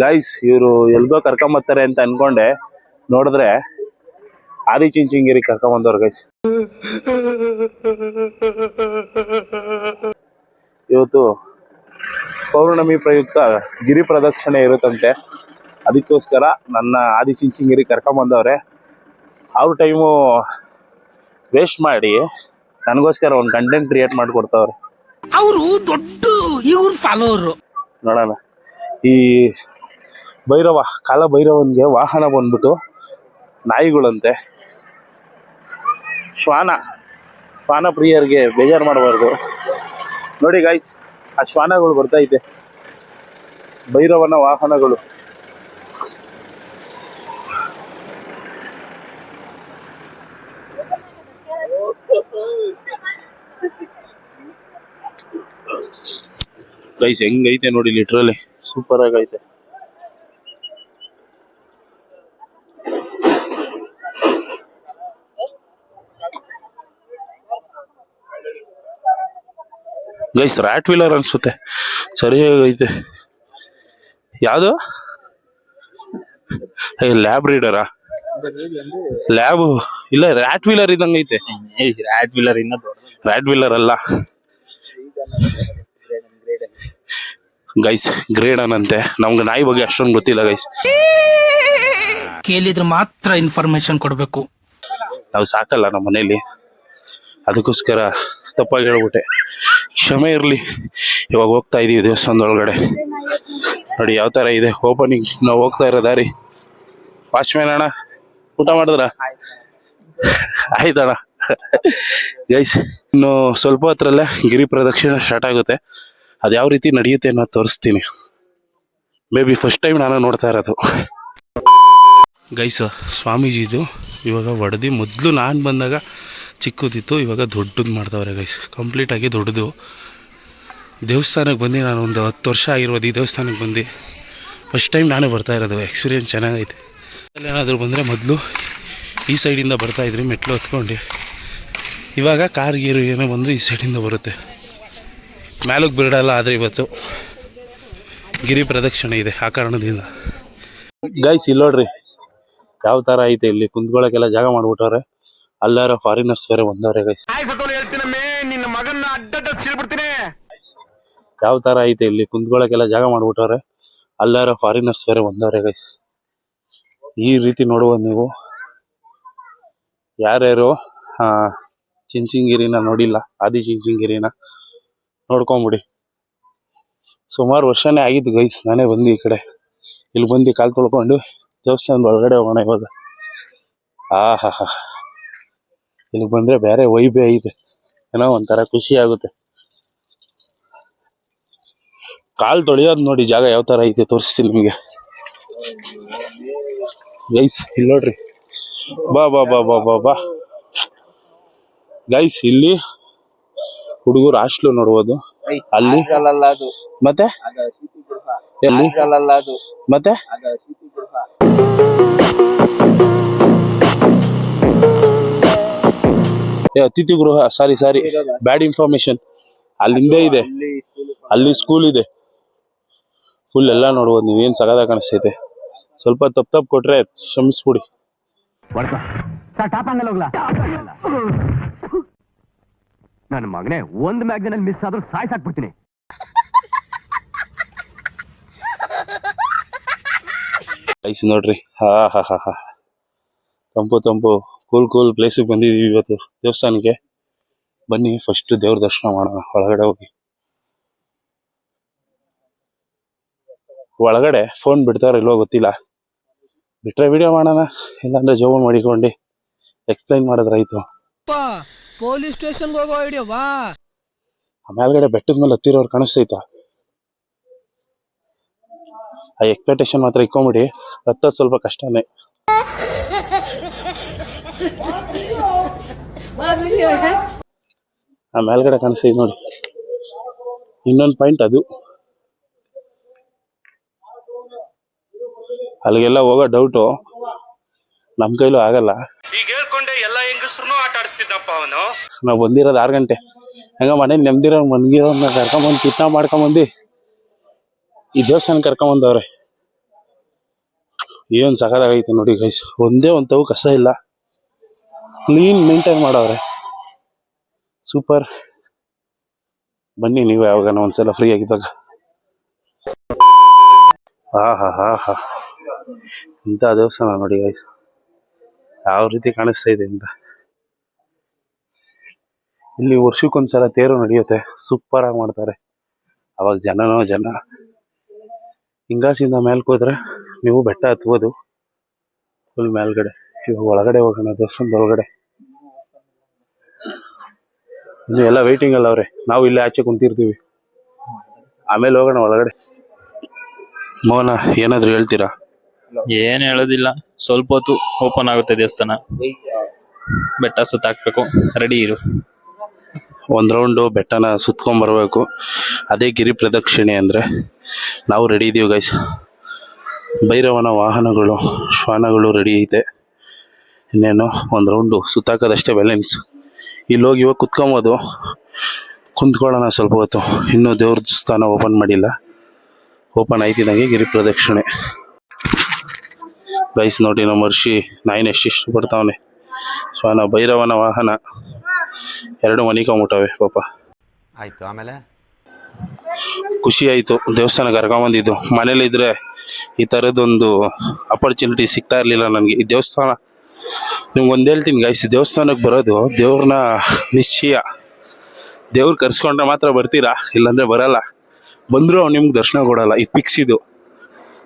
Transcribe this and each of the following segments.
Guys ಇವರು ಎಲ್ಗೋ ಕರ್ಕೊಂಬರ್ತಾರೆ ಅಂತ ಅನ್ಕೊಂಡೆ. ನೋಡಿದ್ರೆ ಆದಿ ಚಿಂಚಿಂಗಿರಿ ಕರ್ಕೊಂಬಂದವ್ರು ಗೈಸ್ ಇವತ್ತು ಪೌರ್ಣಮಿ ಪ್ರಯುಕ್ತ ಗಿರಿ ಪ್ರದಕ್ಷಿಣೆ ಇರುತ್ತಂತೆ. ಅದಕ್ಕೋಸ್ಕರ ನನ್ನ ಆದಿ ಚಿಂಚಿಂಗಿರಿ ಕರ್ಕೊಂಬಂದವ್ರೆ ಅವ್ರ ಟೈಮು ವೇಸ್ಟ್ ಮಾಡಿ ನನಗೋಸ್ಕರ ಒಂದು ಕಂಟೆಂಟ್ ಕ್ರಿಯೇಟ್ ಮಾಡಿಕೊಡ್ತಾವ್ರೆ. ಅವರು ದೊಡ್ಡ ಇವ್ರ ಫಾಲೋವರು ನೋಡೋಣ. ಈ ಭೈರವ ಕಾಲ ಭೈರವನ್ಗೆ ವಾಹನ ಬಂದ್ಬಿಟ್ಟು ನಾಯಿಗಳಂತೆ. ಶ್ವಾನ ಶ್ವಾನ ಪ್ರಿಯರಿಗೆ ಬೇಜಾರು ಮಾಡಬಾರ್ದು. ನೋಡಿ ಗಾಯ್ಸ್ ಆ ಶ್ವಾನಗಳು ಬರ್ತೈತೆ ಭೈರವನ ವಾಹನಗಳು. ಗೈಸ್ ಹೆಂಗೈತೆ ನೋಡಿ ಲಿಟ್ರಲಿ ಸೂಪರ್ ಆಗೈತೆ. ಗೈಸ್ ರ್ಯಾಟ್ ವೀಲರ್ ಅನ್ಸುತ್ತೆ. ಸರಿಯಾಗೈತೆ ಯಾವುದು? ಲ್ಯಾಬ್ ರೀಡರಾ ಲ್ಯಾಬ್ ಇಲ್ಲ ರ್ಯಾಟ್ ವೀಲರ್ ಇದ್ದಂಗೈತೆ ರ್ಯಾಟ್ ವೀಲರ್ ಇನ್ನ ರ್ಯಾಟ್ ವೀಲರ್ ಅಲ್ಲ. ಗೈಸ್ ಗ್ರೇಡನ್ ಅಂತೆ. ನಮ್ಗೆ ನಾಯಿ ಬಗ್ಗೆ ಅಷ್ಟೊಂದು ಗೊತ್ತಿಲ್ಲ ಗೈಸ್. ಕೇಳಿದ್ರೆ ಮಾತ್ರ ಇನ್ಫಾರ್ಮೇಶನ್ ಕೊಡಬೇಕು. ನಾವು ಸಾಕಲ್ಲ ನಮ್ಮ ಮನೇಲಿ. ಅದಕ್ಕೋಸ್ಕರ ತಪ್ಪಾಗಿ ಹೇಳ್ಬಿಟ್ಟೆ. ಕ್ಷಮೆ ಇರಲಿ. ಇವಾಗ ಹೋಗ್ತಾ ಇದ್ದೀವಿ ದೇವಸ್ಥಾನದ ಒಳಗಡೆ ನೋಡಿ ಯಾವ ಥರ ಇದೆ ಓಪನಿಂಗ್ ನಾವು ಹೋಗ್ತಾ ಇರೋ ದಾರಿ. ವಾಚ್ಮ್ಯಾನ್ ಅಣ್ಣ, ಊಟ ಮಾಡಿದ್ರ? ಆಯ್ತಣ್ಣ. ಗೈಸ್ ಇನ್ನು ಸ್ವಲ್ಪ ಹತ್ರಲ್ಲೇ ಗಿರಿ ಪ್ರದಕ್ಷಿಣೆ ಸ್ಟಾರ್ಟ್ ಆಗುತ್ತೆ. ಅದು ಯಾವ ರೀತಿ ನಡೆಯುತ್ತೆ ಅನ್ನೋ ತೋರಿಸ್ತೀನಿ. ಮೇ ಬಿ ಫಸ್ಟ್ ಟೈಮ್ ನಾನು ನೋಡ್ತಾ ಇರೋದು. ಗೈಸ್ ಸ್ವಾಮೀಜಿದು ಇವಾಗ ವಡದಿ ಮೊದಲು ನಾನು ಬಂದಾಗ ಚಿಕ್ಕದಿತ್ತು, ಇವಾಗ ದೊಡ್ಡದು ಮಾಡ್ತಾವ್ರೆ ಗೈಸ್ ಕಂಪ್ಲೀಟಾಗಿ ದೊಡ್ಡದು. ದೇವಸ್ಥಾನಕ್ಕೆ ಬಂದು ನಾನು ಒಂದು ಹತ್ತು ವರ್ಷ ಆಗಿರ್ಬೋದು ಈ ದೇವಸ್ಥಾನಕ್ಕೆ ಬಂದು. ಫಸ್ಟ್ ಟೈಮ್ ನಾನೇ ಬರ್ತಾ ಇರೋದು ಎಕ್ಸ್ಪೀರಿಯನ್ಸ್ ಚೆನ್ನಾಗೈತೆ. ಏನಾದರೂ ಬಂದರೆ ಮೊದಲು ಈ ಸೈಡಿಂದ ಬರ್ತಾ ಇದ್ರಿ, ಮೆಟ್ಲು ಹತ್ಕೊಂಡು. ಇವಾಗ ಕಾರ್ ಗೀರು ಏನೋ ಬಂದರೂ ಈ ಸೈಡಿಂದ ಬರುತ್ತೆ. ಮ್ಯಾಲಕ್ಕೆ ಬಿಡಲ್ಲ ಆದರೆ ಇವತ್ತು ಗಿರಿ ಪ್ರದಕ್ಷಿಣೆ ಇದೆ ಆ ಕಾರಣದಿಂದ. ಗೈಸ್ ಇಲ್ಲಿ ನೋಡ್ರಿ, ಯಾವ ಥರ ಐತೆ ಇಲ್ಲಿ? ಕುಂತ್ಕೊಳ್ಳೋಕೆಲ್ಲ ಜಾಗ ಮಾಡ್ಬಿಟ್ಟವ್ರೆ. ಅಲ್ಲಾರ ಫಾರಿನರ್ಸ್ ಬೇರೆ ಹೇಳ್ತೀನಮ್ಮೆ ನಿನ್ನ ಮಗನ್ನ ಯಾವ ತರ ಐತೆ ಇಲ್ಲಿ ಕುಂತ್ಕೊಳ್ಳೋಕೆಲ್ಲ ಜಾಗ ಮಾಡ್ಬಿಟ್ಟವ್ರೆ. ಅಲ್ಲಾರ ಫಾರಿನರ್ಸ್ ಬೇರೆ ಬಂದವ್ರೆ ಗೈಸ್ ಈ ರೀತಿ ನೋಡುವ ನೀವು. ಯಾರ್ಯಾರು ಆ, ಚಿಂಚಿಂಗಿರಿನ ನೋಡಿಲ್ಲ ಆದಿ ಚಿಂಚಿಂಗಿರಿನ ನೋಡ್ಕೊಂಬಿಡಿ. ಸುಮಾರು ವರ್ಷನೇ ಆಗಿದ್ದು ಗೈಸ್ ನಾನೇ ಬಂದು ಈ ಕಡೆ. ಇಲ್ಲಿ ಬಂದು ಕಾಲು ತೊಳ್ಕೊಂಡು ದೇವಸ್ಥಾನದ ಒಳಗಡೆ ಹೋಗೋಣ ಇವಾಗ. ಆ ಹಾ ಹಾ ಇಲ್ಲಿ ಬಂದ್ರೆ ಬೇರೆ ವೈಬೆ ಐತೆ ಏನೋ ಒಂಥರ ಖುಷಿ ಆಗುತ್ತೆ. ಕಾಲ್ ತೊಳೆಯೋದು ನೋಡಿ ಜಾಗ ಯಾವ ತರ ಐತೆ ತೋರಿಸ್ತೀನಿ ನಿಮಗೆ. ಗೈಸ್ ಇಲ್ಲಿ ನೋಡ್ರಿ. ಬಾ ಬಾ ಬಾ ಬಾ ಬಾ ಬಾ. ಗೈಸ್ ಇಲ್ಲಿ ಹುಡುಗರು ಹಾಸ್ಟ್ಲು ನೋಡ್ಬೋದು. ಅಲ್ಲಿ ಮತ್ತೆ? ಎಲ್ಲಿ? ಮತ್ತೆ? ಏ ಅತಿಥಿ ಗೃಹ ಸಾರಿ ಸಾರಿ. ಬ್ಯಾಡ್ ಇನ್ಫಾರ್ಮೇಶನ್ ಅಲ್ಲಿ ಹಿಂದೆ ಇದೆ. ಅಲ್ಲಿ ಸ್ಕೂಲ್ ಇದೆ. ಫುಲ್ ಎಲ್ಲ ನೋಡ್ಬೋದು. ನೀವು ಏನ್ ಸಗದ ಕಾಣಿಸ್ತೈತೆ ಸ್ವಲ್ಪ ತಪ್ಪು ತಪ್ಪು ಕೊಟ್ರೆ ಶ್ರಮಿಸ್ಬಿಡಿ ನನ್ನ ಮಗನೇ ಒಂದ್ ಮ್ಯಾಗ್ನಲ್ಲಿ ಮಿಸ್ ಆದ್ರೂ ಸಾಯ್ಸಾಕ್ಬಿಡ್ತೀನಿ ಐಸ್ ನೋಡ್ರಿ. ಹಾ ಹಾ ಹಾ ಹಾ. ತಂಪು ತಂಪು. ಕೂಲ್ ಕೂಲ್ ಪ್ಲೇಸಿಗೆ ಬಂದಿದೀವಿ ಇವತ್ತು ದೇವಸ್ಥಾನಕ್ಕೆ. ಬನ್ನಿ ಫಸ್ಟ್ ದೇವ್ರ ದರ್ಶನ ಮಾಡೋಣ ಒಳಗಡೆ ಹೋಗಿ. ಒಳಗಡೆ ಫೋನ್ ಬಿಡ್ತಾರೋ ಇಲ್ವೋ ಗೊತ್ತಿಲ್ಲ. ಬಿಟ್ರೆ ವಿಡಿಯೋ ಮಾಡೋಣ ಇಲ್ಲಾಂದ್ರೆ ಜೋಬ ಮಾಡಿಕೊಂಡು ಎಕ್ಸ್ಪ್ಲೈನ್ ಮಾಡಿದ್ರಾಯ್ತು ಪೊಲೀಸ್ ಸ್ಟೇಷನ್ಗೆ ಹೋಗೋ ಐಡಿಯಾ ವಾ? ಆ ಮೇಲ್ಗಡೆ ಬೆಟ್ಟದ ಮೇಲೆ ಹತ್ತಿರೋರು ಕಾಣಿಸ್ತೈತ. ಆ ಎಕ್ಸ್ಪೆಕ್ಟೇಷನ್ ಮಾತ್ರ ಇಕ್ಕೊಂಬಿಡಿ ಹತ್ತೋದು ಸ್ವಲ್ಪ ಕಷ್ಟನೇ. ಆ ಮೇಲ್ಗಡೆ ಕಾಣಿಸ್ತೈತೆ ನೋಡಿ. ಇನ್ನೊಂದು ಪಾಯಿಂಟ್ ಅದು. ಅಲ್ಲಿಗೆಲ್ಲ ಹೋಗೋ ಡೌಟು ನಮ್ಮ ಕೈಲೂ ಆಗಲ್ಲ. ಈಗ ಹೇಳ್ಕೊಂಡೆ ಎಲ್ಲ ಹೆಂಗಸ್ರು ಆಟ ಆಡಿಸ್ತಿದ್ದಪ್ಪ ಅವನು. ನಾವು ಬಂದಿರೋದು ಆರು ಗಂಟೆ. ಹಂಗ ಮನೇಲಿ ನೆಮ್ಮದಿರೋ ಮನ್ಗಿರೋನ್ನ ಕರ್ಕೊಂಬಂದು ಕಿತ್ನ ಮಾಡ್ಕೊಂಬಂದು ಈ ದೇವಸ್ಥಾನ ಕರ್ಕೊಂಬಂದವ್ರೆ. ಏನು ಸಕಾಲಾಗೈತೆ ನೋಡಿ ಗೈಸ್ ಒಂದೇ ಒಂದು ತವು ಕಸ ಇಲ್ಲ. ಕ್ಲೀನ್ ಮೇಂಟೈನ್ ಮಾಡವ್ರೆ. ಸೂಪರ್ ಬನ್ನಿ ನೀವು ಯಾವಾಗ ಒಂದ್ಸಲ ಫ್ರೀ ಆಗಿದ್ದಾಗ. ಹಾ ಹಾ ಹಾ ಹಾ. ಇಂಥ ದೇವಸ್ಥಾನ ನೋಡಿ ಗೈಸ್ ಯಾವ ರೀತಿ ಕಾಣಿಸ್ತಾ ಇದೆ ಅಂತ. ಇಲ್ಲಿ ವರ್ಷಕ್ಕೊಂದ್ಸಲ ತೇರು ನಡೆಯುತ್ತೆ. ಸೂಪರ್ ಆಗಿ ಮಾಡ್ತಾರೆ. ಅವಾಗ ಜನನೋ, ಜನ. ಹಿಂಗಾಸಿಂದ ಮೇಲ್ಕೋದ್ರೆ ನೀವು ಬೆಟ್ಟ ಹತ್ಬೋದು. ಫುಲ್ ಮೇಲ್ಗಡೆ. ಇವಾಗ ಒಳಗಡೆ ಹೋಗೋಣ ದೇವಸ್ಥಾನದ ಒಳಗಡೆ. ಇನ್ನು ಎಲ್ಲ ವೆಯ್ಟಿಂಗ್ ಅಲ್ಲ ಅವ್ರೆ. ನಾವು ಇಲ್ಲೇ ಆಚೆ ಕುಂತಿರ್ತೀವಿ. ಆಮೇಲೆ ಹೋಗೋಣ ಒಳಗಡೆ. ಮೋಹನ ಏನಾದ್ರು ಹೇಳ್ತೀರಾ? ಏನ್ ಹೇಳೋದಿಲ್ಲ. ಸ್ವಲ್ಪ ಹೊತ್ತು ಓಪನ್ ಆಗುತ್ತೆ ದೇವಸ್ಥಾನ. ಬೆಟ್ಟ ಸುತ್ತಾಕ್ಬೇಕು ರೆಡಿ ಇರು. ಒಂದ್ ರೌಂಡು ಬೆಟ್ಟನ ಸುತ್ಕೊಂಡ್ ಬರ್ಬೇಕು. ಅದೇ ಗಿರಿ ಪ್ರದಕ್ಷಿಣೆ ಅಂದ್ರೆ ನಾವು ರೆಡಿ ಇದೀವಿ ಗೈಸ್ ಭೈರವನ ವಾಹನಗಳು ಶ್ವಾನಗಳು ರೆಡಿ ಐತೆ. ಇನ್ನೇನು ಒಂದು ರೌಂಡು ಸುತ್ತಾಕೋದಷ್ಟೇ ಬ್ಯಾಲೆನ್ಸ್ ಇಲ್ಲಿ ಹೋಗಿ ಇವಾಗ ಕುತ್ಕೊಂಬೋದು. ಕುಂತ್ಕೊಳ್ಳೋಣ ಸ್ವಲ್ಪ ಹೊತ್ತು. ಇನ್ನೂ ದೇವ್ರ ಸ್ಥಾನ ಓಪನ್ ಮಾಡಿಲ್ಲ. ಓಪನ್ ಆಯ್ತಿದ್ದಂಗೆ ಗಿರಿ ಪ್ರದಕ್ಷಿಣೆ. ಗೈಸ್ ನೋಡಿ ನಮ್ಮ ವರ್ಷಿ ನಾಯಿನ ಎಷ್ಟು ಇಷ್ಟಪಡ್ತಾವನೆ. ಶ್ವಾನ ಭೈರವನ ವಾಹನ. ಎರಡು ಮನಿಕೊಂಬಿಟ್ಟವೆ ಪಾಪ. ಆಯ್ತು ಆಮೇಲೆ? ಖುಷಿ ಆಯಿತು. ದೇವಸ್ಥಾನ ಕರ್ಕೊಂಬಂದಿದ್ದು ಮನೇಲಿ ಇದ್ರೆ ಈ ಥರದ್ದೊಂದು ಅಪರ್ಚುನಿಟಿ ಸಿಗ್ತಾ ಇರಲಿಲ್ಲ ನನಗೆ. ಈ ದೇವಸ್ಥಾನ ನಿಮ್ಗೆ ಒಂದು ಹೇಳ್ತೀನಿ ಗೈಸ್ ದೇವಸ್ಥಾನಕ್ಕೆ ಬರೋದು ದೇವ್ರನ್ನ ನಿಶ್ಚಯ. ದೇವ್ರು ಕರ್ಸ್ಕೊಂಡ್ರೆ ಮಾತ್ರ ಬರ್ತೀರಾ? ಇಲ್ಲಾಂದರೆ ಬರಲ್ಲ. ಬಂದರೂ ಅವ್ನು ನಿಮ್ಗೆ ದರ್ಶನ ಕೊಡಲ್ಲ. ಇದು ಫಿಕ್ಸ್ ಇದು.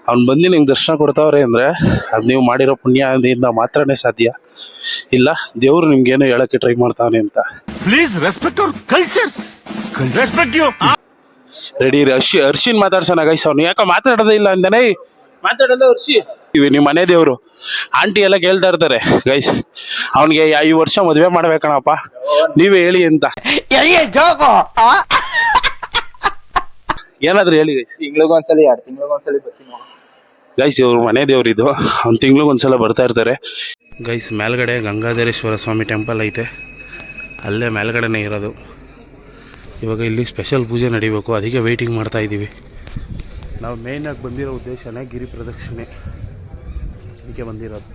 ಅವ್ನು ಬಂದು ನಿಮ್ಗೆ ದರ್ಶನ ಕೊಡ್ತಾವ್ರೆ ಅಂದರೆ ಅದು ನೀವು ಮಾಡಿರೋ ಪುಣ್ಯದಿಂದ ಮಾತ್ರನೇ ಸಾಧ್ಯ. ಇಲ್ಲ ದೇವ್ರು ನಿಮ್ಗೇನು ಹೇಳೋಕ್ಕೆ ಟ್ರೈ ಮಾಡ್ತಾನೆ ಅಂತ. ಪ್ಲೀಸ್ ರೆಸ್ಪೆಕ್ಟ್ ಅವ್ರ ಕಲ್ಚರ್ ರೆಸ್ಪೆಕ್ಟ್ ಯು ರೆಡಿ ರೀ ಅರ್ಶಿ ಅರ್ಶಿನ್ ಮಾತಾಡ್ಸೋಣ ಗೈಸ್ ಅವ್ನು. ಯಾಕೆ ಮಾತಾಡೋದೇ ಇಲ್ಲ ಅಂತಾನೆ ಮಾತಾಡೋದೇ ಅರ್ಶಿ. ಇವಿ ನಿಮ್ಮ ಮನೆ ದೇವರು. ಆಂಟಿ ಎಲ್ಲ ಕೇಳ್ತಾ ಇರ್ತಾರೆ ಗೈಸ್ ಅವನಿಗೆ ಈ ವರ್ಷ ಮದುವೆ ಮಾಡ್ಬೇಕಣಪ್ಪ. ನೀವೇ ಹೇಳಿ ಅಂತ. ಏನಾದ್ರು ಹೇಳಿ ಗೈಸ್ ತಿಂಗಳಿಗೊಂದ್ಸಲಿ ಎರಡು ತಿಂಗಳಿಗೊಂದ್ಸಲಿ ಬರ್ತೀನಿ ಗೈಸ್ ಇವ್ರ ಮನೆ ದೇವ್ರಿದು ಒಂದು ತಿಂಗ್ಳಿಗೆ ಒಂದ್ಸಲ ಬರ್ತಾ ಇರ್ತಾರೆ. ಗೈಸ್ ಮೇಲ್ಗಡೆ ಗಂಗಾಧರೇಶ್ವರ ಸ್ವಾಮಿ ಟೆಂಪಲ್ ಐತೆ. ಅಲ್ಲೇ ಮೇಲ್ಗಡೆನೇ ಇರೋದು. ಇವಾಗ ಇಲ್ಲಿ ಸ್ಪೆಷಲ್ ಪೂಜೆ ನಡಿಬೇಕು ಅದಕ್ಕೆ ವೆಯ್ಟಿಂಗ್ ಮಾಡ್ತಾ ಇದ್ದೀವಿ ನಾವು ಮೇಯ್ನಾಗಿ ಬಂದಿರೋ ಉದ್ದೇಶನೇ ಗಿರಿ ಪ್ರದಕ್ಷಿಣೆ. ಅದಕ್ಕೆ ಬಂದಿರೋದು.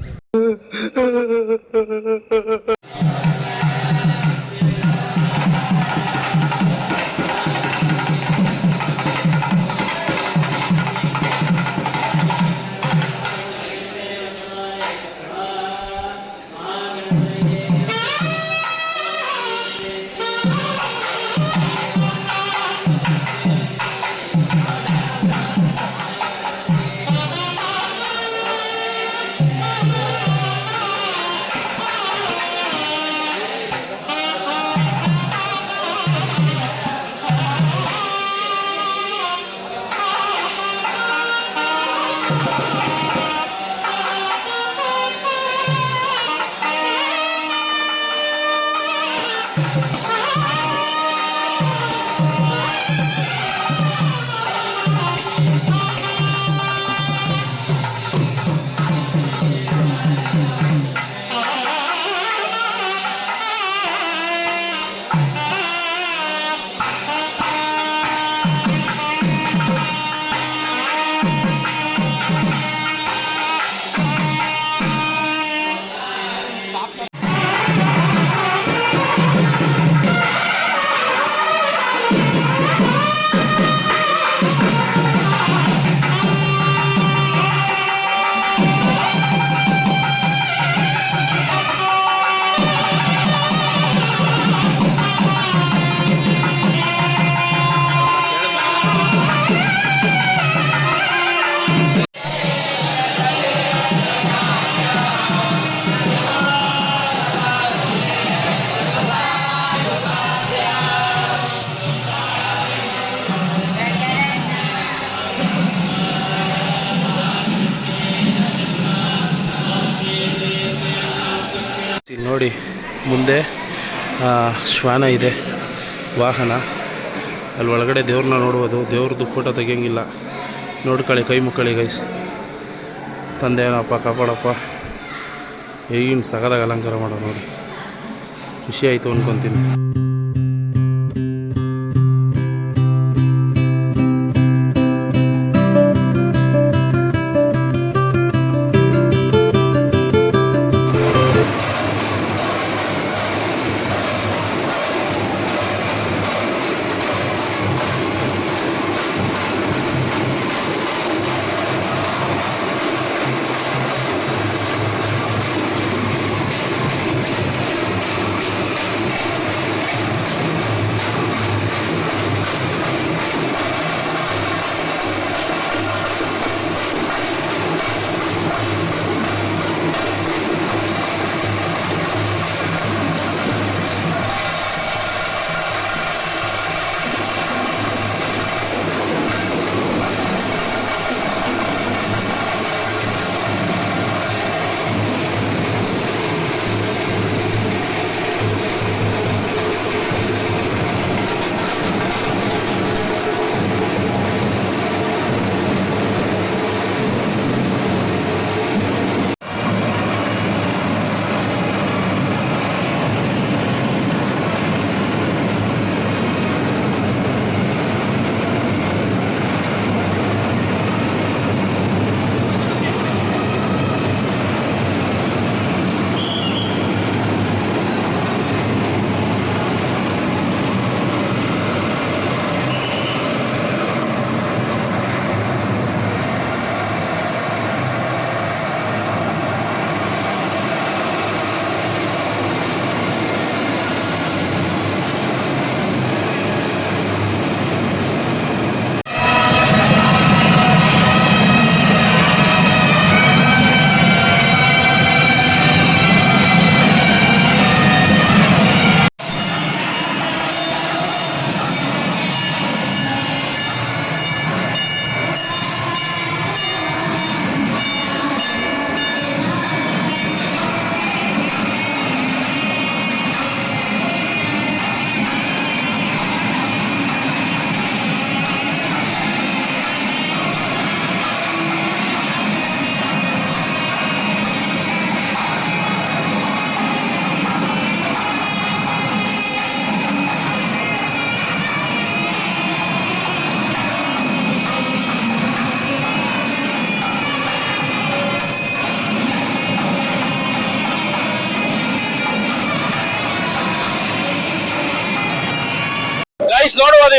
ನೋಡಿ ಮುಂದೆ ಶ್ವಾನ ಇದೆ ವಾಹನ. ಅಲ್ಲಿ ಒಳಗಡೆ ದೇವ್ರನ್ನ ನೋಡ್ಬೋದು ದೇವ್ರದ್ದು ಫೋಟೋ ತೆಗಿಯಂಗಿಲ್ಲ. ನೋಡ್ಕೊಳ್ಳಿ ಕೈ ಮುಕ್ಕಳಿ ಗೈಸ್ ತಂದೆನಪ್ಪ ಕಾಪಾಡಪ್ಪ. ಏನು ಸಗದಾಗ ಅಲಂಕಾರ ಮಾಡೋ ನೋಡಿ. ಖುಷಿ ಆಯಿತು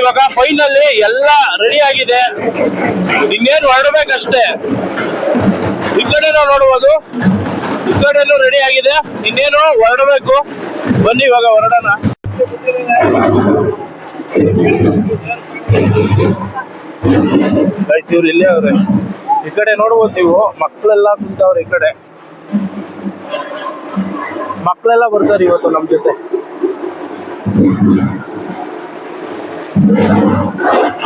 ಇವಾಗ ಫೈನಲ್ ಎಲ್ಲ ರೆಡಿ ಆಗಿದೆ. ಇನ್ನೇನು ಹೊರಡಬೇಕಷ್ಟೇ. ಈ ಕಡೆ ನಾವು ನೋಡ್ಬೋದು. ಈ ಕಡೆನೂ ರೆಡಿ ಆಗಿದೆ. ಇನ್ನೇನು ಹೊರಡಬೇಕು. ಬನ್ನಿ ಇವಾಗ ಹೊರಡೋಣ. ಇವ್ರು ಇಲ್ಲೇ ಅವ್ರೆ. ಈ ಕಡೆ ನೋಡ್ಬೋದು ನೀವು, ಮಕ್ಕಳೆಲ್ಲ ಕುಂತವ್ರೆ ಈ ಕಡೆ. ಮಕ್ಕಳೆಲ್ಲ ಬರ್ತಾರೆ ಇವತ್ತು ನಮ್ ಜೊತೆ.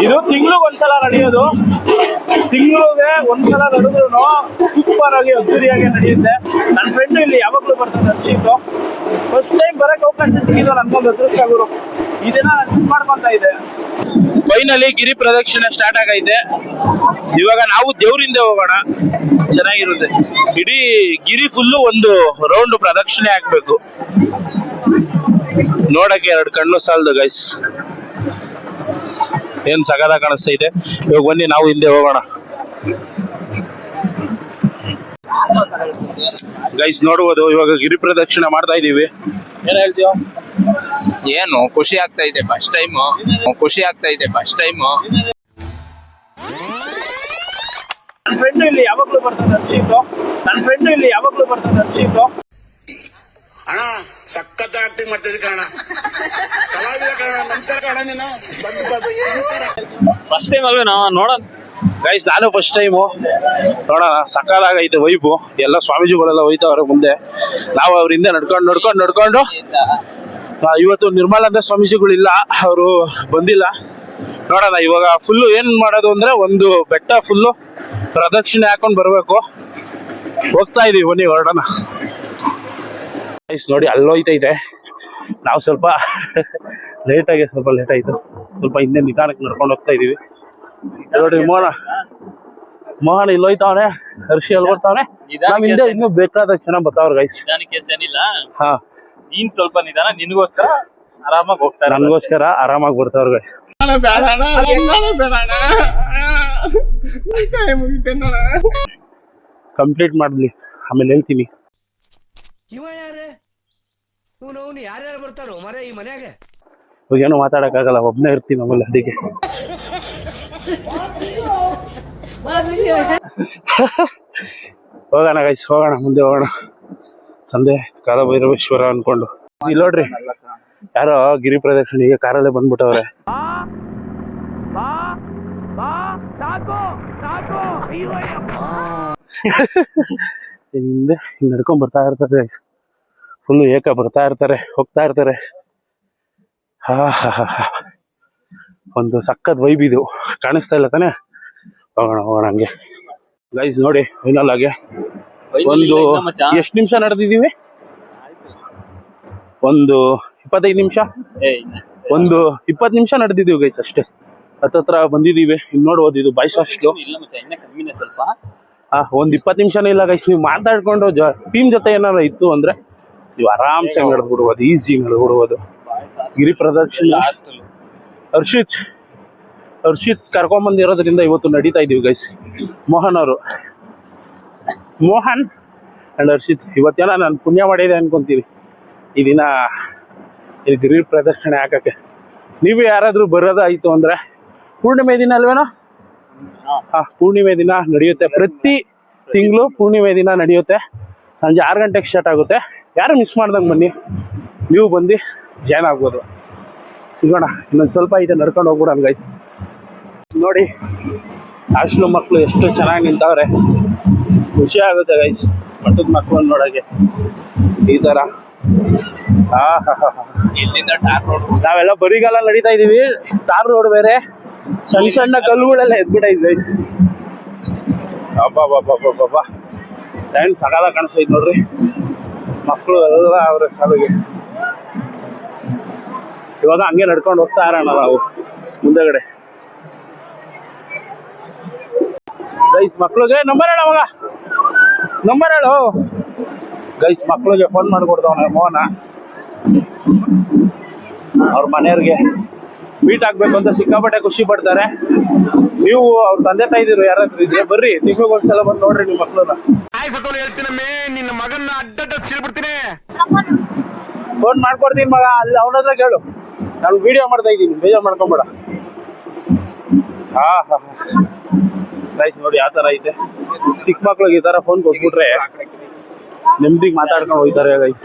ಇದು ತಿಂಗ್ಳಿಗೆ ಒಂದ್ಸಲ ನಡೆಯೋದು. ತಿಂಗಳಿಗೆ ಒಂದ್ಸಲ ನಡೆದ್ರು ಸೂಪರ್ ಆಗಿ ಅದ್ದೂರಿಯಾಗಿ ನಡೆಯುತ್ತೆ. ನನ್ನ ಫ್ರೆಂಡ್ ಇಲ್ಲಿ ಯಾವಾಗ್ಲೂ ಬರ್ತಾನೆ ಹರ್ಷಿತ್ತು ಫಸ್ಟ್ ಟೈಮ್ ಬರಕ್ ಅವಕಾಶ ಸಿಕ್ಕಿದ್ರು ನನ್ಗೊಂದು ಅದೃಷ್ಟ ಗುರು. ಇದನ್ನ ಮಿಸ್ ಮಾಡ್ಕೊಂತ ಇದೆ ಫೈನಲಿ ಗಿರಿ ಪ್ರದಕ್ಷಿಣೆ ಸ್ಟಾರ್ಟ್ ಆಗೈತೆ. ಇವಾಗ ನಾವು ದೇವ್ರಿಂದ ಹೋಗೋಣ. ಚೆನ್ನಾಗಿರುತ್ತೆ. ಇಡೀ ಗಿರಿ ಫುಲ್ಲು ಒಂದು ರೌಂಡ್ ಪ್ರದಕ್ಷಿಣೆ ಆಗ್ಬೇಕು. ನೋಡಕ್ಕೆ ಎರಡು ಕಣ್ಣು ಸಾಲದು ಗೈಸ್ ಏನ್ ಸಗದ ಕಾಣಿಸ್ತಾ ಇದೆ? ಇವಾಗ ಬನ್ನಿ ನಾವು ಹಿಂದೆ ಹೋಗೋಣ. ಗೈಸ್ ನೋಡ್ಬೋದು ಇವಾಗ ಗಿರಿ ಪ್ರದಕ್ಷಿಣೆ ಮಾಡ್ತಾ ಇದೀವಿ ಏನ್ ಹೇಳ್ತೀವ ಏನು ಖುಷಿ ಆಗ್ತಾ ಇದೆ ಫಸ್ಟ್ ಟೈಮ್ ಖುಷಿ ಆಗ್ತಾ ಇದೆ ಫಸ್ಟ್ ಟೈಮ್ ನನ್ನ ಫ್ರೆಂಡ್ ಇಲ್ಲಿ ಯಾವಾಗ್ಲೂ ಬರ್ತಾನೆ ಹರ್ಷಿತ್ತು ನನ್ನ ಫ್ರೆಂಡ್ ಇಲ್ಲಿ ಯಾವಾಗ್ಲೂ ಬರ್ತಾನೆ ಹರ್ಷಿತ್ತು ಅಣ್ಣ ಸಖತ್ ಆಕ್ಟಿಂಗ್ ಮಾಡ್ತಿದ್ವಿ ಕಣ ಕಲಾವಿದ ನಮಸ್ಕಾರ ನೀನು. ಫಸ್ಟ್ ಟೈಮ್ ಅಲ್ವೇ ನಾವು ನೋಡೋಣ. ಗೈಸ್ ನಾನು ಫಸ್ಟ್ ಟೈಮು ನೋಡೋಣ ಸಕ್ಕದಾಗೈತೆ ವೈಪು ಎಲ್ಲ ಸ್ವಾಮೀಜಿಗಳೆಲ್ಲ ಹೋಯ್ತವ್ರೆ ಮುಂದೆ. ನಾವು ಅವರಿಂದ ನಡ್ಕೊಂಡು ನಡ್ಕೊಂಡು ನಡ್ಕೊಂಡು. ಇವತ್ತು ನಿರ್ಮಲಾನಂದ ಸ್ವಾಮೀಜಿಗಳಿಲ್ಲ. ಅವರು ಬಂದಿಲ್ಲ. ನೋಡೋಣ, ಇವಾಗ ಫುಲ್ಲು ಏನು ಮಾಡೋದು ಅಂದ್ರೆ ಒಂದು ಬೆಟ್ಟ ಫುಲ್ಲು ಪ್ರದಕ್ಷಿಣೆ ಹಾಕೊಂಡು ಬರಬೇಕು. ಹೋಗ್ತಾ ಇದೀವಿ ಬನ್ನಿ ಹೊರಡೋಣ. ಗೈಸ್ ನೋಡಿ ಅಲ್ಲೋಯ್ತೈತೆ ನಾವು ಸ್ವಲ್ಪ ಲೇಟಾಗಿ ಸ್ವಲ್ಪ ಲೇಟ್ ಆಯ್ತು. ಸ್ವಲ್ಪ ಹಿಂದೆ ನಿಧಾನಕ್ಕೆ ನಡ್ಕೊಂಡು ಹೋಗ್ತಾ ಇದೀವಿ. ನೋಡಿ ಮೋಹನ. ಮೋಹನ ಇಲ್ಲೋಯ್ತಾವನೆ. ಹರ್ಷಿ ಅಲ್ಲಿ ಬರ್ತಾವನೆ? ನಮ್ ಹಿಂದೆ ಇನ್ನೂ ಬೇಕಾದ ಚೆನ್ನಾಗ್ ಬರ್ತಾವ್ರ ಗೈಸ್ ನಿಧಾನಕ್ಕೆ ಏನಿಲ್ಲ. ಹಾ. ನೀನ್ ಸ್ವಲ್ಪ ನಿಧಾನ ನಿನ್ಗೋಸ್ಕರ ಆರಾಮಾಗಿ ಹೋಗ್ತಾರೆ ನನಗೋಸ್ಕರ ಆರಾಮಾಗಿ ಬರ್ತಾವ್ರ ಗೈಸ್ ಕಂಪ್ಲೀಟ್ ಮಾಡ್ಲಿ. ಆಮೇಲೆ ಹೇಳ್ತೀನಿ. ಇವ ಯಾರೇ? ಇವನು ಅವನು ಯಾರ್ಯಾರು ಬರ್ತಾರೋ? ಮರ ಈ ಮನ್ಯಾಗ. ಇವಾಗ ಏನೋ ಮಾತಾಡಕ್ಕಾಗಲ್ಲ ಒಬ್ಬನೇ ಇರ್ತೀನಿ ನಮ್ಮಲ್ಲಿ ಅದಕ್ಕೆ. ಹೋಗೋಣ ಗೈಸ್ ಹೋಗೋಣ ಮುಂದೆ ಹೋಗೋಣ. ತಂದೆ ಕಾಲಭೈರವೇಶ್ವರ ಅನ್ಕೊಂಡು. ಇಲ್ಲಿ ನೋಡ್ರಿ ಯಾರೋ ಗಿರಿ ಪ್ರದಕ್ಷಿಣೆಗೆ ಕಾರಲ್ಲೇ ಬಂದ್ಬಿಟ್ಟವ್ರೆ. ಹಿಂದೆ ಹಿಂಗ್ ನಡ್ಕೊಂಡ್ ಬರ್ತಾ ಇರ್ತಾರೆ. ಫುಲ್ ಏಕ ಬರ್ತಾ ಇರ್ತಾರೆ ಹೋಗ್ತಾ ಇರ್ತಾರೆ. ಹಾ ಹಾ ಹಾ ಹಾ. ಒಂದು ಸಖತ್ ವೈಬ್ ಇದು. ಕಾಣಿಸ್ತಾ ಇಲ್ಲ ತಾನೆ? ಹೋಗೋಣ ಹೋಗೋಣ ಹಂಗೆ. ಗೈಸ್ ನೋಡಿ ಫೈನಲ್ ಆಗಿ. ಒಂದು ಎಷ್ಟು ನಿಮಿಷ ನಡೆದಿದ್ದೀವಿ? ಒಂದು ಇಪ್ಪತ್ತೈದು ನಿಮಿಷ? ಒಂದು ಇಪ್ಪತ್ತು ನಿಮಿಷ ನಡೆದಿದ್ದೀವಿ ಗೈಸ್ ಅಷ್ಟೇ. ಹತ್ತತ್ರ ಬಂದಿದೀವಿ ಇನ್ನು ನೋಡ್ಬೋದು ಇದು ಬಾಯ್ಸ್ ಅಷ್ಟು ಸ್ವಲ್ಪ. ಒಂದ್ ಇಪ್ಪತ್ತು ನಿಮಿಷನೇ ಇಲ್ಲ ಗೈಸ್ ನೀವು ಮಾತಾಡ್ಕೊಂಡು ಟೀಮ್ ಜೊತೆ ಏನಾರ ಇತ್ತು ಅಂದ್ರೆ ನೀವು ಆರಾಮ್ಸೆ ನಡೆದ್ಬಿಡ್ಬೋದು ಈಸಿ ನಡೆದ್ಬಿಡ್ಬೋದು ಗಿರಿ ಪ್ರದಕ್ಷಿಣೆ. ಲಾಸ್ಟ್ ಹರ್ಷಿತ್ ಹರ್ಷಿತ್ ಕರ್ಕೊಂಬಂದಿರೋದ್ರಿಂದ ಇವತ್ತು ನಡೀತಾ ಇದೀವಿ ಗೈಸ್ ಮೋಹನ್ ಅವರು. ಮೋಹನ್ ಅಂಡ್ ಹರ್ಷಿತ್ ಇವತ್ತೇನ ನಾನು ಪುಣ್ಯ ಮಾಡಿದೆ ಅನ್ಕೊಂತೀನಿ. ಈ ದಿನ ಇಲ್ಲಿ ಗಿರಿ ಪ್ರದಕ್ಷಿಣೆ ಹಾಕಕ್ಕೆ. ನೀವು ಯಾರಾದರೂ ಬರೋದಾಯ್ತು ಅಂದ್ರೆ ಪೂರ್ಣಿಮೆ ದಿನ ಅಲ್ವೇನೋ? ಪೂರ್ಣಿಮೆ ದಿನ ನಡೆಯುತ್ತೆ. ಪ್ರತಿ ತಿಂಗಳು ಪೂರ್ಣಿಮೆ ದಿನ ನಡೆಯುತ್ತೆ. ಸಂಜೆ ಆರು ಗಂಟೆಗೆ ಸ್ಟಾರ್ಟ್ ಆಗುತ್ತೆ. ಯಾರು ಮಿಸ್ ಮಾಡ್ದಂಗೆ ಬನ್ನಿ. ನೀವು ಬಂದು ಜಾಯ್ನ್ ಆಗ್ಬೋದು. ಸಿಗೋಣ. ಇನ್ನೊಂದು ಸ್ವಲ್ಪ ಇದೆ ನಡ್ಕೊಂಡು ಹೋಗ್ಬಿಡೋಣ ಗೈಸ್ ನೋಡಿ ಹಾಸ್ಟೆಲ್ ಮಕ್ಕಳು ಎಷ್ಟು ಚೆನ್ನಾಗಿ ನಿಂತವ್ರೆ. ಖುಷಿ ಆಗುತ್ತೆ ಗೈಸ್ ಮಟ್ಟದ ಮಕ್ಕಳು ನೋಡೋಕ್ಕೆ ಈ ಥರ ಹಾ ಹಾ ಹಾ ಇಲ್ಲಿಂದ ಟಾರ್ ರೋಡ್. ನಾವೆಲ್ಲ ಬರಿಗಾಲ ನಡೀತಾ ಇದ್ದೀವಿ ಟಾರ್ ರೋಡ್ ಬೇರೆ. ಸಣ್ಣ ಸಣ್ಣ ಕಲ್ಲುಗಳೆಲ್ಲ ಎದ್ಬಿಟ್ಟೈತೆ ಅಬ್ಬಾ ಟೈಮ್ ಸಕಾಲ ಕಾಣಿಸ್ತೈತೆ ನೋಡ್ರಿ. ಮಕ್ಕಳು ಎಲ್ಲ ಅವ್ರ ಸಾಲಿಗೆ. ಇವಾಗ ಹಂಗೆ ನಡ್ಕೊಂಡು ಹೋಗ್ತಾ ಇರೋಣ ನಾವು ಮುಂದೆಗಡೆ. ಗೈಸ್, ಮಕ್ಳಿಗೆ ನಂಬರ್ ಹೇಳ ಮಗ. ನಂಬರ್ ಹೇಳು. ಗೈಸ್, ಮಕ್ಳಿಗೆ ಫೋನ್ ಮಾಡಿಕೊಡ್ತಾವನ ಮೋಹನ ಅವ್ರ ಮನೆಯವ್ರಿಗೆ. ಮೀಟ್ ಆಗ್ಬೇಕು ಅಂತ ಸಿಕ್ಕಾಪಟ್ಟೆ ಖುಷಿ ಪಡ್ತಾರೆ. ನೀವು ಅವ್ರ ತಂದೆ ತಾಯಿದಿರು ಯಾರಾದ್ರೂ ಇದ್ರೆ ಬರ್ರಿ ಒಂದ್ಸಲ ಬಂದು ನೋಡ್ರಿ ನಿಮ್ಮ ಮಕ್ಳನ್ನ. ಹೇಳ್ತೀನಮ್ಮೇ ನಿನ್ನ ಮಗನ್ನ ಸೀಳ್ಬಿಡ್ತೀನಿ ಫೋನ್ ಮಾಡ್ಕೊಡ್ತೀನಿ ಮಗ ಅಲ್ಲಿ ಅವನತ್ರ ಕೇಳು. ನಾನು ವಿಡಿಯೋ ಮಾಡ್ತಾ ಇದ್ದೀನಿ ಬೇಜಾರ್ ಮಾಡ್ಕೊಂಬೇಡ. ಹಾ ಹಾ ಗೈಸ್ ನೋಡಿ ಯಾವ ತರ ಐತೆ ಚಿಕ್ಕ ಮಕ್ಳಿಗೆ ಈ ತರ ಫೋನ್ ಕೊಟ್ಬಿಟ್ರೆ ನೆಮ್ಮದಿಗೆ ಮಾತಾಡ್ಕೊಂಡು ಹೋಗ್ತಾರೆ ಗೈಸ್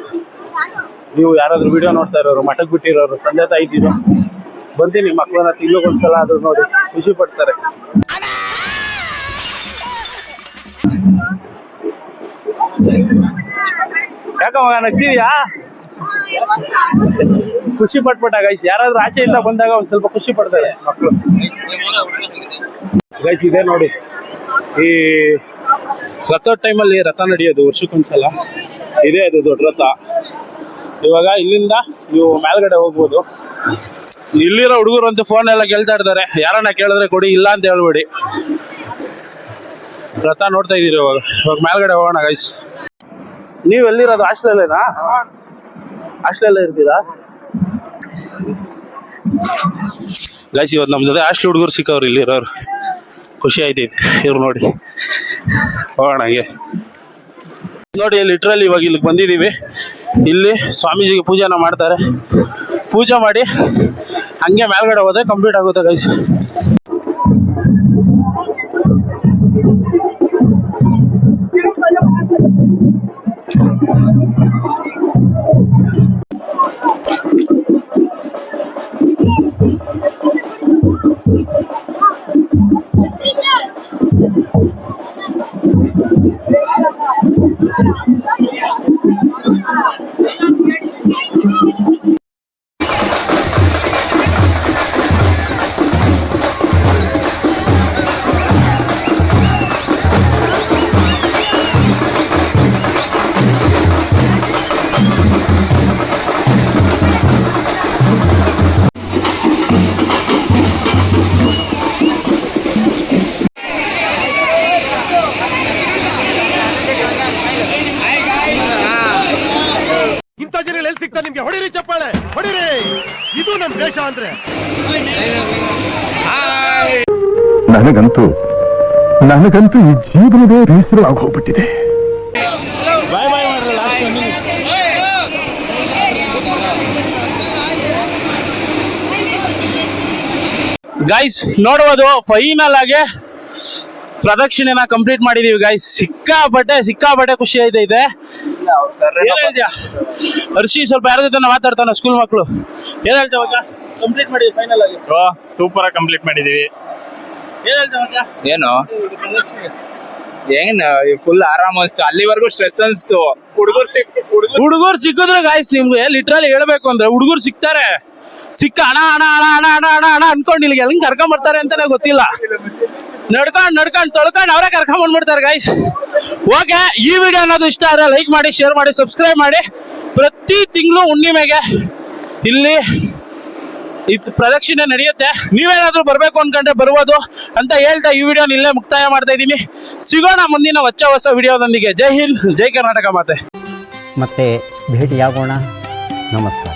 ನೀವು ಯಾರಾದ್ರೂ ವಿಡಿಯೋ ನೋಡ್ತಾ ಇರೋರು ಮಠಕ್ ಬಿಟ್ಟಿರೋರು ತಂದೆ ತಾಯಿ ಇದ್ದೀರೋ ಬಂದು ನಿಮ್ಮ ಮಕ್ಕಳನ್ನ ಸಲ ಆದ್ರೂ ನೋಡಿ, ಖುಷಿ ಪಡ್ತಾರೆ. ಯಾಕಮ್ಮ ನಗ್ತಿದ್ಯಾ? ಖುಷಿ ಪಟ್ಬಿಟ್ಟ ಗೈಸ್ ಯಾರಾದ್ರೂ ಆಚೆಯಿಂದ ಬಂದಾಗ ಒಂದ್ ಸ್ವಲ್ಪ ಖುಷಿ ಪಡ್ತಾರೆ ಮಕ್ಕಳು ಗೈಸ್ ಇದೆ ನೋಡಿ. ಈ ರಥದ ಟೈಮಲ್ಲಿ ರಥ ನಡೆಯೋದು ವರ್ಷಕ್ಕೊಂದ್ಸಲ. ಇದೆ ಅದು ದೊಡ್ಡ ರಥ. ಇವಾಗ ಇಲ್ಲಿಂದ ನೀವು ಮೇಲ್ಗಡೆ ಹೋಗ್ಬೋದು. ಇಲ್ಲಿರೋ ಹುಡುಗರು ಅಂತ ಫೋನ್ ಎಲ್ಲ ಕೇಳ್ತಾ ಇರ್ತಾರೆ. ಯಾರನ್ನ ಕೇಳಿದ್ರೆ ಕೊಡಿ ಇಲ್ಲ ಅಂತ ಹೇಳ್ಬೇಡಿ. ರಥ ನೋಡ್ತಾ ಇದೀರಿ ಇವಾಗ. ಇವಾಗ ಮೇಲ್ಗಡೆ ಹೋಗೋಣ ಗೈಸ್ ನೀವು ಎಲ್ಲಿರೋದು? ಹಾಸ್ಟೆಲ್ಲೇನಾ ಹಾಸ್ಟೆಲ್ ಇರ್ತೀರಾ? ಗೈಸ್ ಇವತ್ತು ನಮ್ಮ ಜೊತೆ ಹಾಸ್ಟೆಲ್ ಹುಡುಗರು ಸಿಕ್ಕವ್ರು ಇಲ್ಲಿರೋರು ಖುಷಿ ಆಯ್ತೈತಿ ಇವ್ರು ನೋಡಿ. ಹೋಗೋಣ ಹಂಗೆ. ನೋಡಿ ಲಿಟ್ರಲ್ಲಿ ಇವಾಗ ಇಲ್ಲಿಗೆ ಬಂದಿದ್ದೀವಿ. ಇಲ್ಲಿ ಸ್ವಾಮೀಜಿಗೆ ಪೂಜೆನ ಮಾಡ್ತಾರೆ. ಪೂಜೆ ಮಾಡಿ ಹಂಗೆ ಮೇಲ್ಗಡೆ ಹೋದೆ ಕಂಪ್ಲೀಟ್ ಆಗುತ್ತೆ ಗೈಸ್ ಜನ ಎಲ್ಲಿ ಸಿಗ್ತಾ ನಿಮ್ಗೆ? ಹೊಡಿರಿ ಚಪ್ಪಾಳೆ ಹೊಡಿರಿ. ಇದು ನಮ್ ದೇಶ ಅಂದ್ರೆ. ನನಗಂತೂ ನನಗಂತೂ ಈ ಜೀವನವೇ ಬೇಸರ ಆಗೋಗ್ಬಿಟ್ಟಿದೆ. ಗೈಸ್ ನೋಡ್ಬೋದು ಫೈನಲ್ ಆಗಿ ಪ್ರದಕ್ಷಿಣೆನ ಕಂಪ್ಲೀಟ್ ಮಾಡಿದೀವಿ ಗೈಸ್ ಸಿಕ್ಕಾಪಟ್ಟೆ ಸಿಕ್ಕಾಪಟ್ಟೆ ಖುಷಿ ಹೇಳ್ತೀಯ ಹರ್ಷಿ ಸ್ವಲ್ಪ ಯಾರ ಜೊತೆ ಮಾತಾಡ್ತಾನ ಸ್ಕೂಲ್ ಮಕ್ಕಳು ಏನ್ ಹೇಳ್ತಾವ ಕಂಪ್ಲೀಟ್ ಮಾಡಿದ್ವಿ ಫೈನಲ್ ಆಗಿ. ಸೂಪರ್ ಆಗಿ ಕಂಪ್ಲೀಟ್ ಮಾಡಿದೀವಿ. ಏನ್ ಹೇಳ್ತೇವೆ ಏನು? ಏನ್ ಫುಲ್ ಆರಾಮ್ ಅನ್ಸ್ತು. ಅಲ್ಲಿವರೆಗೂ ಸ್ಟ್ರೆಸ್ ಅನ್ಸ್ತು. ಹುಡುಗರು ಸಿಕ್ ಹುಡುಗರು ಸಿಕ್ಕಿದ್ರೆ ಗಾಯ್ಸ್ ನಿಮ್ಗೆ ಲಿಟ್ರಲಿ ಹೇಳ್ಬೇಕು ಅಂದ್ರೆ ಹುಡುಗರು ಸಿಗ್ತಾರೆ ಸಿಕ್ಕ ಹಣ ಹಣ ಹಣ ಹಣ ಹಣ ಹಣ ಅನ್ಕೊಂಡಿಲ್ಲ ಅನ್ಕೊಂಡು ಇಲ್ಲಿಗೆ ಹೆಂಗ್ ಕರ್ಕೊಂಡ್ ಬರ್ತಾರೆ ಅಂತಾನೆ ಗೊತ್ತಿಲ್ಲ. ನಡ್ಕೊಂಡ್, ನಡ್ಕೊಂಡು ತೊಳ್ಕೊಂಡು ಅವರೇ ಕರ್ಕೊಂಡ್ ಬಂದ್ಬಿಡ್ತಾರೆ ಗಾಯ್ಸ್ ಓಕೆ ಈ ವಿಡಿಯೋ ಅನ್ನೋದು ಇಷ್ಟ ಆದ್ರೆ ಲೈಕ್ ಮಾಡಿ ಶೇರ್ ಮಾಡಿ ಸಬ್ಸ್ಕ್ರೈಬ್ ಮಾಡಿ. ಪ್ರತಿ ತಿಂಗಳು ಹುಣ್ಣಿಮೆಗೆ ಇಲ್ಲಿ ಇದು ಪ್ರದಕ್ಷಿಣೆ ನಡೆಯುತ್ತೆ. ನೀವೇನಾದ್ರೂ ಬರ್ಬೇಕು ಅನ್ಕೊಂಡ್ರೆ ಬರ್ಬೋದು ಅಂತ ಹೇಳ್ತಾ ಈ ವಿಡಿಯೋನ ಇಲ್ಲೇ ಮುಕ್ತಾಯ ಮಾಡ್ತಾ ಇದ್ದೀನಿ. ಸಿಗೋಣ ಮುಂದಿನ ಹೊಚ್ಚ ಹೊಸ ವಿಡಿಯೋದೊಂದಿಗೆ ಜೈ ಹಿಂದ್, ಜೈ ಕರ್ನಾಟಕ ಮಾತೆ. ಮತ್ತೆ ಭೇಟಿಯಾಗೋಣ. ನಮಸ್ಕಾರ.